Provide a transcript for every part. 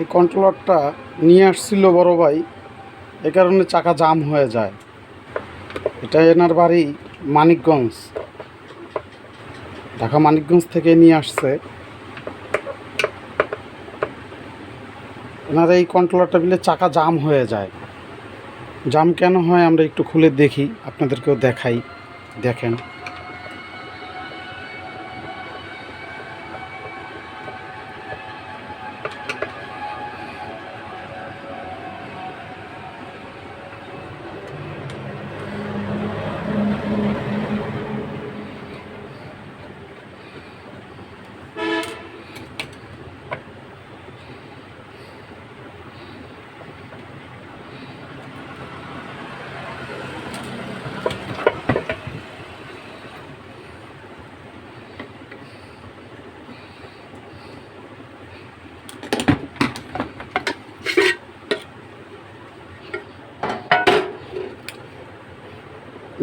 এই কন্ট্রোলারটা নিয়ে আসছিল বড় ভাই, এ কারণে চাকা জাম হয়ে যায়। এটা এনার বাড়ি মানিকগঞ্জ। ঢাকা মানিকগঞ্জ থেকে নিয়ে আসছে। এনার এই কন্ট্রোলারটা বিলে চাকা জাম হয়ে যায়। জাম কেন হয় আমরা একটু খুলে দেখি, আপনাদেরকেও দেখাই, দেখেন।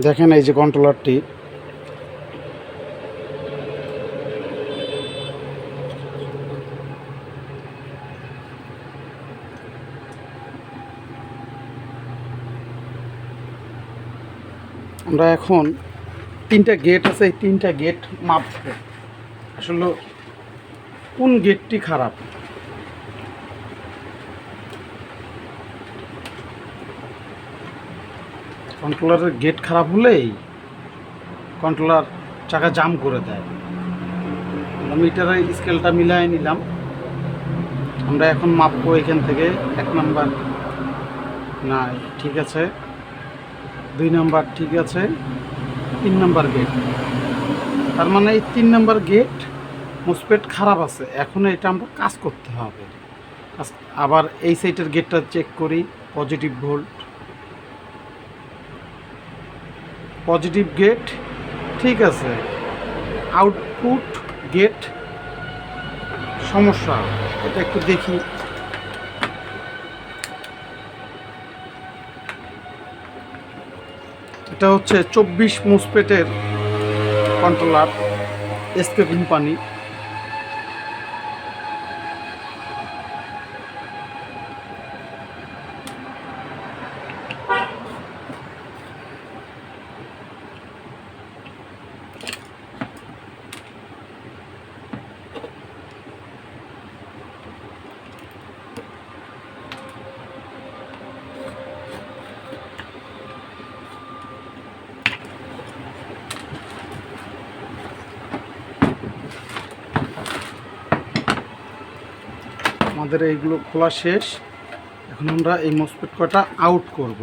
দেখেন এই যে কন্ট্রোলারটি আমরা এখন তিনটা গেট আছে, এই তিনটা গেট মাপবো। আসলে কোন গেটটি খারাপ? কন্ট্রোলারের গেট খারাপ হলেই কন্ট্রোলার চাকা জাম করে দেয়। আমরা মিটারের স্কেলটা মিলাই নিলাম। আমরা এখন মাপবো এখান থেকে, এক নাম্বার না, ঠিক আছে। দুই নাম্বার ঠিক আছে। তিন নাম্বার গেট তার মানে এই তিন নাম্বার গেট মুসপেট খারাপ আছে। এখন এটা আমরা কাজ করতে হবে। আবার এই সাইডের গেটটা চেক করি পজিটিভ ভোল্ট পজিটিভ গেট, ঠিক আছে। আউটপুট গেট, সমস্যা। এটা একটু দেখি। এটা হচ্ছে চব্বিশ মুসপেটের কন্ট্রোলার এসকে কোম্পানি আমাদের এইগুলো খোলা শেষ। এখন আমরা এই মসপেট কটা আউট করব।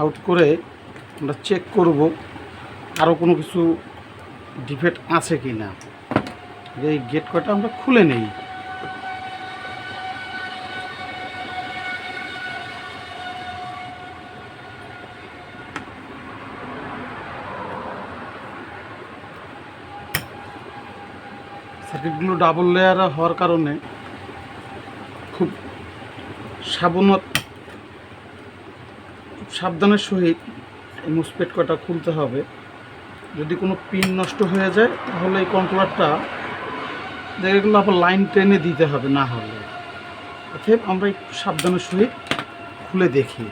আউট করে আমরা চেক করব আরও কোনো কিছু ডিফেক্ট আছে কি না। এই গেট কটা আমরা খুলে নেই। সার্কিটগুলো ডাবল লেয়ার হওয়ার কারণে সাবনত খুব সাবধানের সহিত মুসপেট কটা খুলতে হবে। যদি কোনো পিন নষ্ট হয়ে যায়, তাহলে এই কন্ট্রোলারটা জায়গাগুলো আবার লাইন টেনে দিতে হবে না হলে। অতএব আমরা একটু সাবধানের সহিত খুলে দেখি।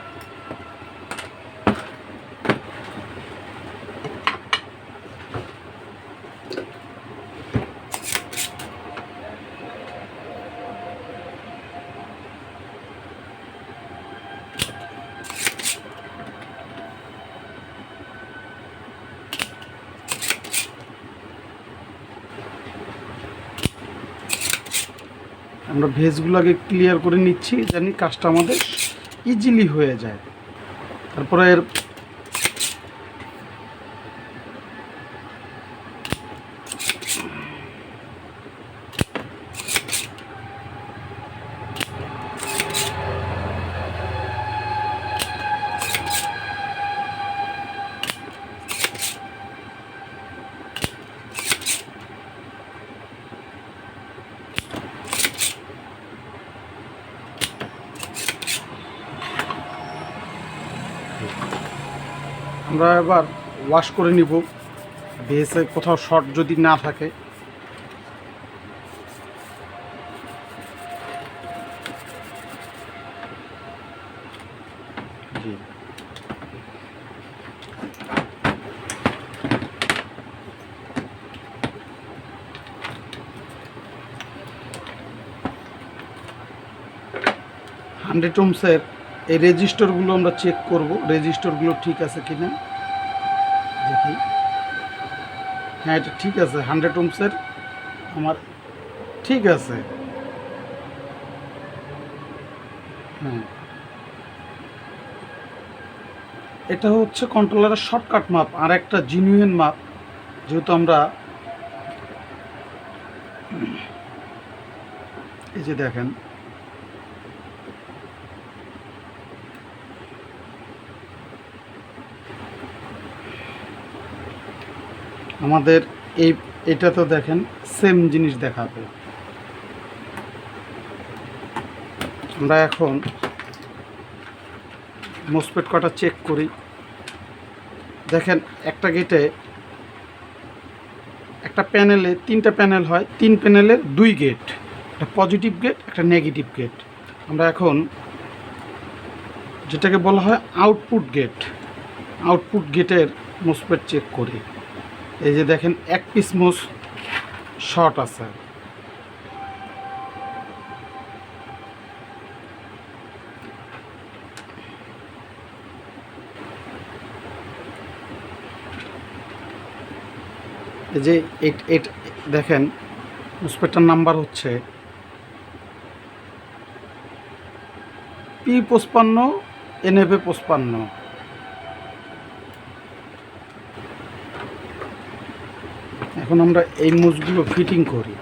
আমরা ভেজগুলো আগে ক্লিয়ার করে নিচ্ছি জানি কাজটা আমাদের ইজিলি হয়ে যায়। তারপরে এর আমরা এবার ওয়াশ করে নিব। বেসে কোথাও শর্ট যদি না থাকে। হান্ড্রেড টুমসের এই রেজিস্টারগুলো আমরা চেক করব, রেজিস্টারগুলো ঠিক আছে কি না দেখি। হ্যাঁ এটা ঠিক আছে, হান্ড্রেড ওমসের আমার ঠিক আছে। হ্যাঁ এটা হচ্ছে কন্ট্রোলারের শর্টকাট মাপ আর একটা জিনুইন মাপ যেহেতু আমরা এই যে দেখেন আমাদের এই, এটা তো দেখেন সেম জিনিস দেখাবে। আমরা এখন মোসপেট কটা চেক করি। দেখেন, একটা গেটে একটা প্যানেলে তিনটা প্যানেল হয়। তিন প্যানেলের দুই গেট একটা পজিটিভ গেট একটা নেগেটিভ গেট আমরা এখন যেটাকে বলা হয় আউটপুট গেট আউটপুট গেটের মোসপেট চেক করি। এই যে দেখেন, এক পিস মোস শর্ট আছে। এই যে এইট এইট দেখেন, মোসপেটটার নাম্বার হচ্ছে পি পঁচপান্ন এনএফএ পঁচপান্ন। এখন আমরা এই মুজগুলো ফিটিং করি।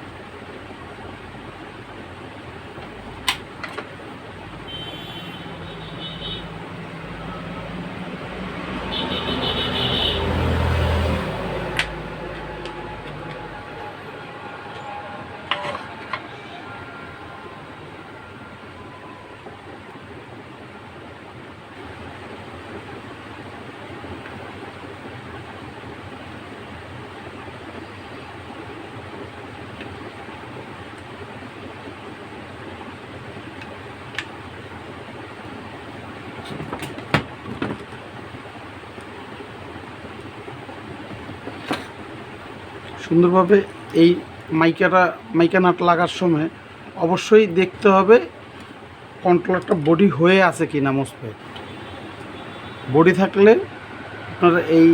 সুন্দরভাবে এই মাইকাটা, মাইকা নাট লাগার সময় অবশ্যই দেখতে হবে কন্ট্রোলারটা বডি হয়ে আছে কি না মোসপেট বডি থাকলে আপনার এই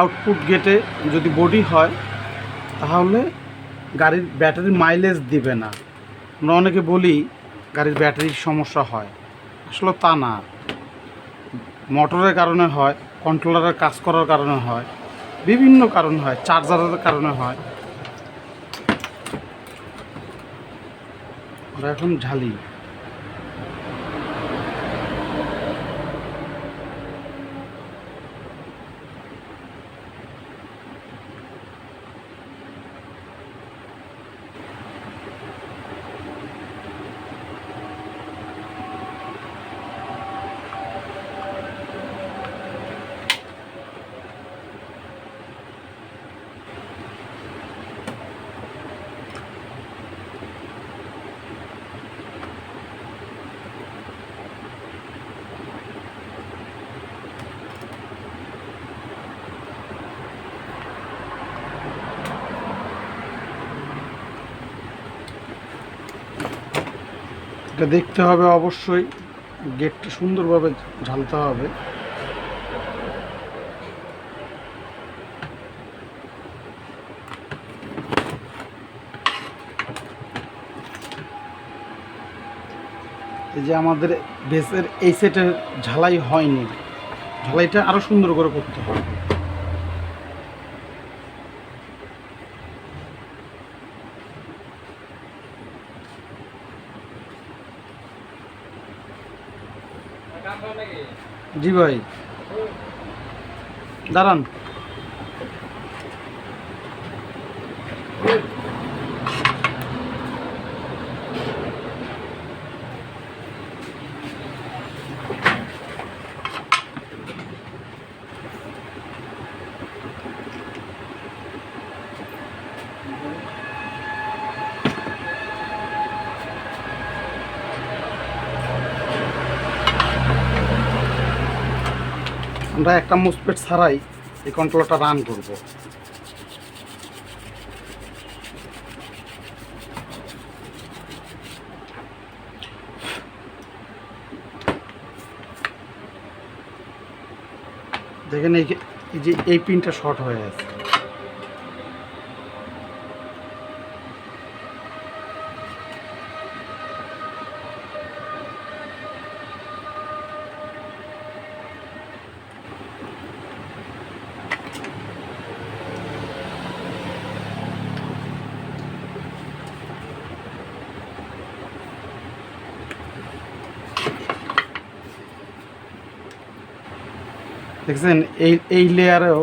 আউটপুট গেটে যদি বডি হয়, তাহলে গাড়ির ব্যাটারি মাইলেজ দিবে না। আমরা অনেকে বলি, গাড়ির ব্যাটারির সমস্যা হয়। আসলে তা না। মোটরের কারণে হয়, কন্ট্রোলারের কাজ করার কারণে হয়। বিভিন্ন কারণ হয় চার্জারের কারণে হয়। আমরা এখন ঝালি এটা দেখতে হবে অবশ্যই। গেটটা সুন্দরভাবে ঝালতে হবে। এই যে আমাদের বেসের এই সেটের ঝালাই হয়নি। ঝালাইটা আরও সুন্দর করে করতে হবে। জি ভাই। দাঁড়ান। আমরা একটা মুসপেট ছাড়াই এই কন্ট্রোলটা রান করব। দেখেন এই যে, এই পিনটা শর্ট হয়ে আছে। দেখছেন, এই এই লেয়ারেও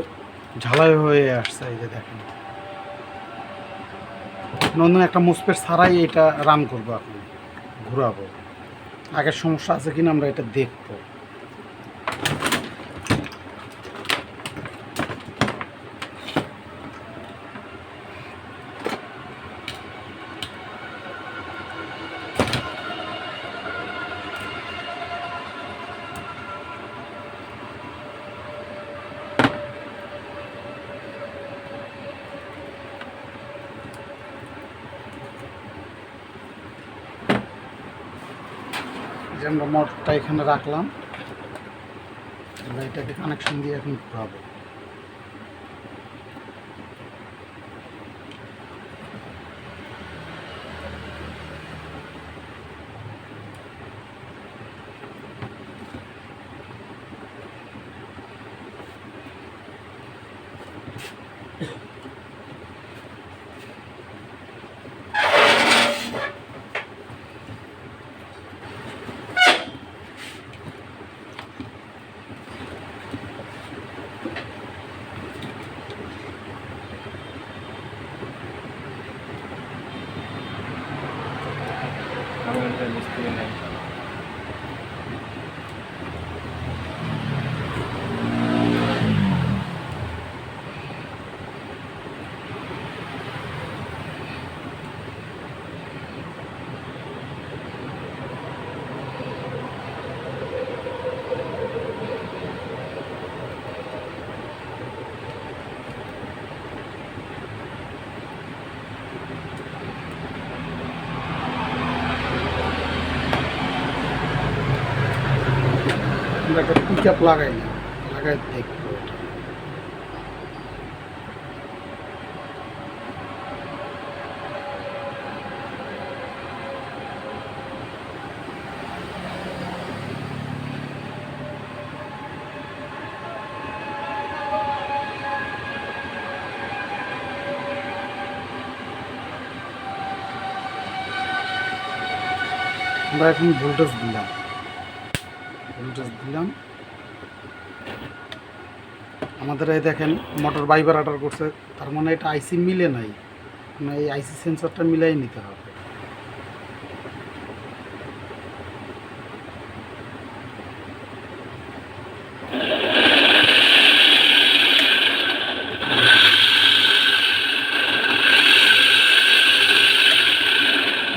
ঝালাই হয়ে আসছে, এই যে দেখেন। নন্দন, একটা মুসপেট ছাড়াই এটা রান করব আপনি ঘুরাবো। আগের সমস্যা আছে কিনা আমরা এটা দেখব। আমরা মোটরটা এখানে রাখলাম। এটাকে কানেকশন দিয়ে এখন ঘুরাবো। আমাদের মিস্ত্রি নাই আমরা একটা পিক আপ লাগাই না লাগাই দেখব এটা আমরা এখন ভোল্টেজ দিলাম ভোল্টেজ দিলাম আমাদের এই দেখেন মোটর বাইবার অর্ডার করছে, তার মানে এটা আইসি মিলে নাই। মানে এই আইসি সেন্সরটা মিলাই নিতে হবে।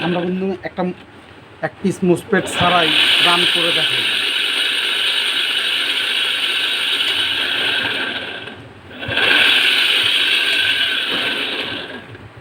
আমরা কিন্তু একটা, এক পিস মুসপেট ছাড়াই রান করে দেখাই।